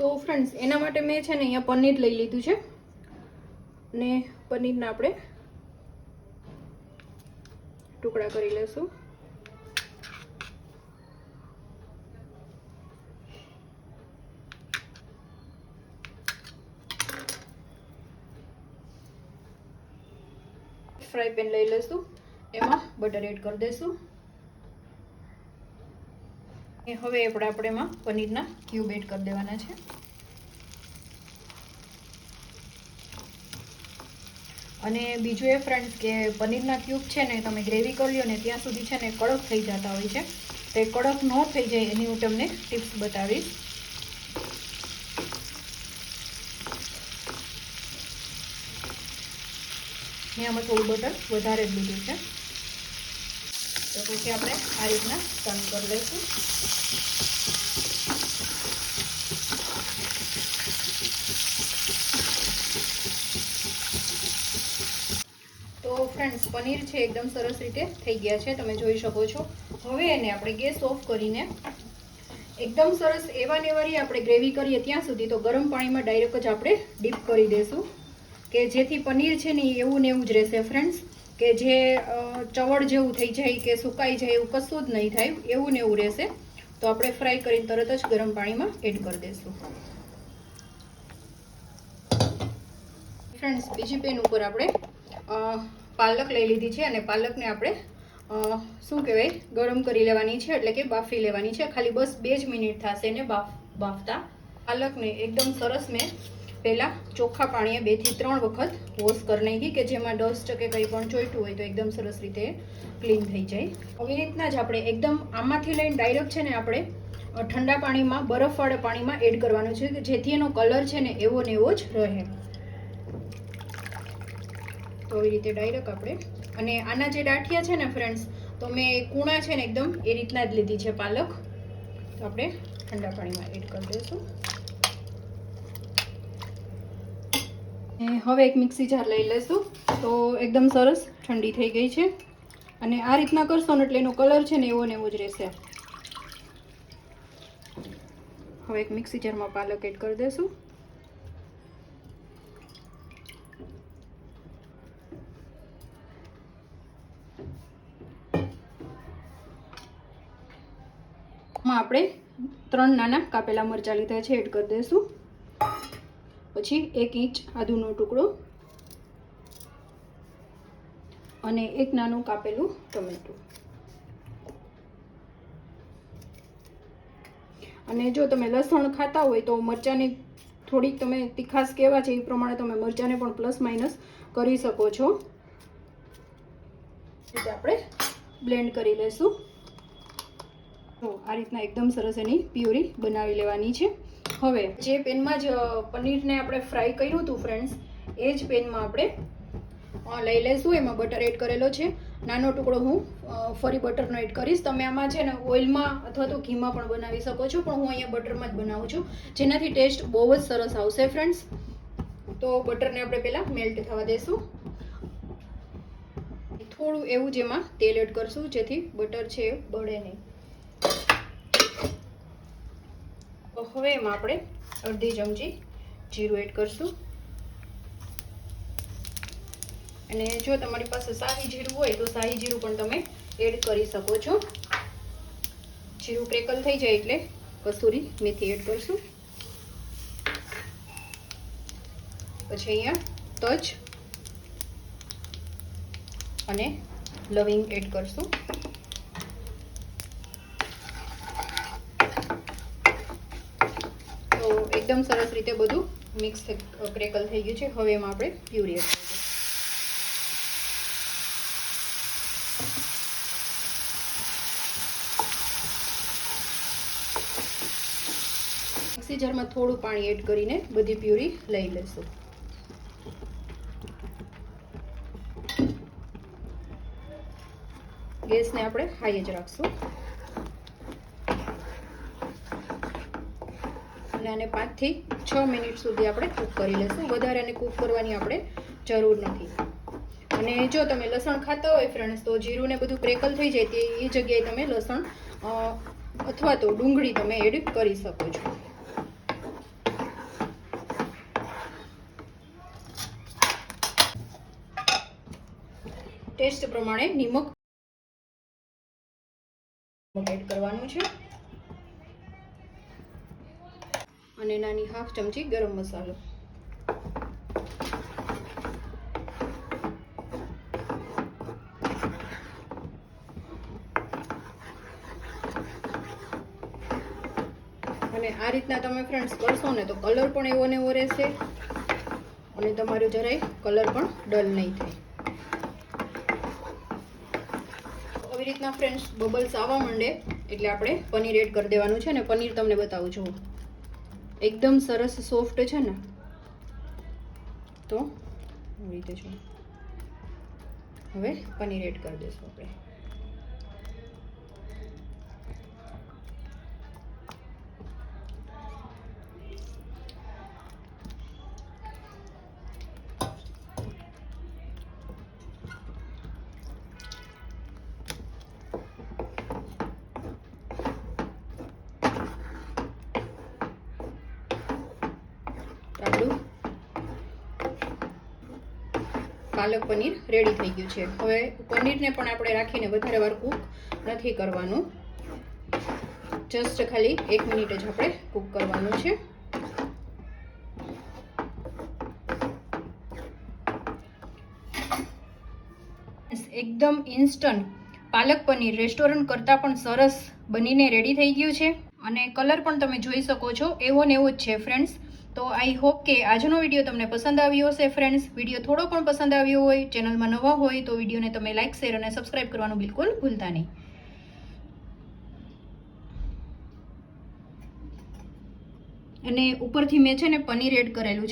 તો ફ્રેન્ડ્સ એના માટે મેં છે ને અહીંયા પનીર લઈ લીધું છે. ને પનીરના આપણે ટુકડા કરી લઈશું ફ્રાય પેન લઈ લઈશું એમાં બટર એડ કરી દઈશું એ હવે આપણે આપણે એમાં પનીરના ક્યુબ એડ કરી દેવાના છે. અને બીજું એ ફ્રેન્ડ્સ કે પનીરના ક્યુબ છે ને તમે ગ્રેવી કરી લ્યો ને ત્યાં સુધી છે ને કડક થઈ જતા હોય છે. તે કડક ન થઈ જાય એની હું તમને ટિપ્સ બતાવીશ. મેં આમાં થોડું બટર વધારે જ લીધું છે. તો પછી આપણે આ રીતના ટર્ન કરી લઈશું. તો ફ્રેન્ડ્સ પનીર છે એકદમ સરસ રીતે થઈ ગયા છે, તમે જોઈ શકો છો. હવે એને આપણે ગેસ ઓફ કરીને એકદમ સરસ એવા નેવારી આપણે ગ્રેવી કરીએ ત્યાં સુધી તો ગરમ પાણીમાં ડાયરેક્ટ જ આપણે ડીપ કરી દઈશું કે જેથી પનીર છે ને એવું ને એવું જ રહેશે ફ્રેન્ડ્સ કે જે ચવડ જેવું થઈ જાય કે સુકાઈ જાય એવું કશું જ નહીં થાય, એવું ને એવું રહેશે. તો આપણે ફ્રાય કરીને તરત જ ગરમ પાણીમાં એડ કરી દઈશું. ફ્રેન્ડ્સ બીજી પેન ઉપર આપણે પાલક લઈ લીધી છે અને પાલકને આપણે શું કહેવાય, ગરમ કરી લેવાની છે, એટલે કે બાફી લેવાની છે. ખાલી બસ બે જ મિનિટ થશે એને બાફ, બાફતા. પાલકને એકદમ સરસ મેં પહેલાં ચોખ્ખા પાણીએ બેથી ત્રણ વખત વોશ કરી નાખી કે જેમાં ડસ્ટ કે કંઈ પણ ચોઈટું હોય તો એકદમ સરસ રીતે ક્લીન થઈ જાય. આવી રીતના જ આપણે એકદમ આમાંથી લઈને ડાયરેક્ટ છે ને આપણે ઠંડા પાણીમાં, બરફવાળા પાણીમાં એડ કરવાનું છે કે જેથી એનો કલર છે ને એવો ને એવો જ રહે. તો આવી રીતે ડાયરેક્ટ આપણે, અને આના જે ડાઠિયા છે ને ફ્રેન્ડ્સ તો મેં કૂણા છે ને એકદમ એ રીતના જ લીધી છે પાલક. તો આપણે ઠંડા પાણીમાં એડ કરી દઈશું. હવે એક મિક્સી જાર લઈ લઈશું તો એકદમ સરસ ઠંડી થઈ ગઈ છે. અને આ રીતના કરશો ને એટલે એનો કલર છે ને એવો ને એવો જ રહેશે. હવે એક મિક્સી જારમાં પાલક એડ કરી દઈશું આપણે ત્રણ નાના કાપેલા મરચાં લીધા છે, એડ કરી દઈશું પછી એક ઇંચ આદુનો ટુકડો અને એક નાનું કાપેલું ટમેટું. અને જો તમે લસણ ખાતા હોય તો મરચાંની થોડીક તમે તીખાસ કેવા છે એ પ્રમાણે તમે મરચાંને પણ પ્લસ માઇનસ કરી શકો છો. આપણે બ્લેન્ડ કરી લઈશું તો આ રીતના એકદમ સરસ એની પ્યુરી બનાવી લેવાની છે. હવે જે પેનમાં જ પનીરને આપણે ફ્રાય કર્યું હતું ફ્રેન્ડ્સ એ જ પેનમાં આપણે લઈ લઈશું એમાં બટર એડ કરેલો છે. નાનો ટુકડો હું ફરી બટરનો એડ કરીશ. તમે આમાં છે ને, ઓઇલમાં અથવા તો ઘીમાં પણ બનાવી શકો છો, પણ હું અહીંયા બટરમાં જ બનાવું છું. જેનાથી ટેસ્ટ બહુ જ સરસ આવશે ફ્રેન્ડ્સ તો બટરને આપણે પહેલાં મેલ્ટ થવા દઈશું થોડું એવું જેમાં તેલ એડ કરશું, જેથી બટર છે બળે નહીં. હવે એમાં આપણે અડધી ચમચી જીરું એડ કરશું. અને જો તમારી પાસે શાહી જીરું હોય તો શાહી જીરું પણ તમે એડ કરી શકો છો. જીરું ક્રેકલ થઈ જાય એટલે કસૂરી મેથી એડ કરશું. પછી અહીંયા તજ અને લવિંગ એડ કરશું તો એકદમ સરસ રીતે બધું મિક્સ ક્રેકલ થઈ ગયું છે. હવે એમાં આપણે પ્યુરી એડ કરી મિક્સી થોડું પાણી એડ કરીને બધી પ્યુરી લઈ લેશું ગેસને આપણે હાઈ જ રાખશું. અને આને પાંચથી છ મિનિટ સુધી આપણે કૂક કરી લઈશું વધારે આને કૂક કરવાની આપણે જરૂર નથી. અને જો તમે લસણ ખાતા હોય ફ્રેન્ડ્સ તો જીરું ને બધું ક્રેકલ થઈ જાય તે એ જગ્યાએ તમે લસણ અથવા તો ડુંગળી તમે એડ કરી શકો છો. ટેસ્ટ પ્રમાણે નિમક એડ કરવાનું છે. અને નાની હાફ ચમચી ગરમ મસાલો. અને આ રીતના તમે ફ્રેન્ડ્સ કરશો ને તો કલર પણ એવો ને એવો રહેશે અને તમારો જરાય કલર પણ ડલ નહીં થાય. આવી રીતના ફ્રેન્ડ્સ બબલ્સ આવવા માંડે એટલે આપણે પનીર એડ કરી દેવાનું છે અને પનીર તમને બતાવું છું. એકદમ સરસ સોફ્ટ છે ને. તો આવી રીતે હવે પનીર એડ કરી દઈશું આપણે. પાલક પનીર રેડી થઈ ગયું છે. હવે પનીરને પણ આપણે રાખીને વધારે વાર કૂક નથી કરવાનું. જસ્ટ ખાલી એક મિનિટ જ આપણે કૂક કરવાનું છે. એકદમ ઇન્સ્ટન્ટ પાલક પનીર રેસ્ટોરન્ટ કરતાં પણ સરસ બનીને રેડી થઈ ગયું છે. અને કલર પણ તમે જોઈ શકો છો, એવો ને એવો જ છે ફ્રેન્ડ્સ તો આઈ હોપ કે આજનો વીડિયો તમને પસંદ આવ્યો હશે ફ્રેન્ડ્સ વીડિયો થોડો પણ પસંદ આવ્યો હોય, ચેનલમાં નવા હોય, તો વિડીયોને તમે લાઇક શેર અને સબસ્ક્રાઇબ કરવાનું બિલકુલ ભૂલતા નહીં. અને ઉપરથી મેં છે ને પનીર એડ કરેલું છે.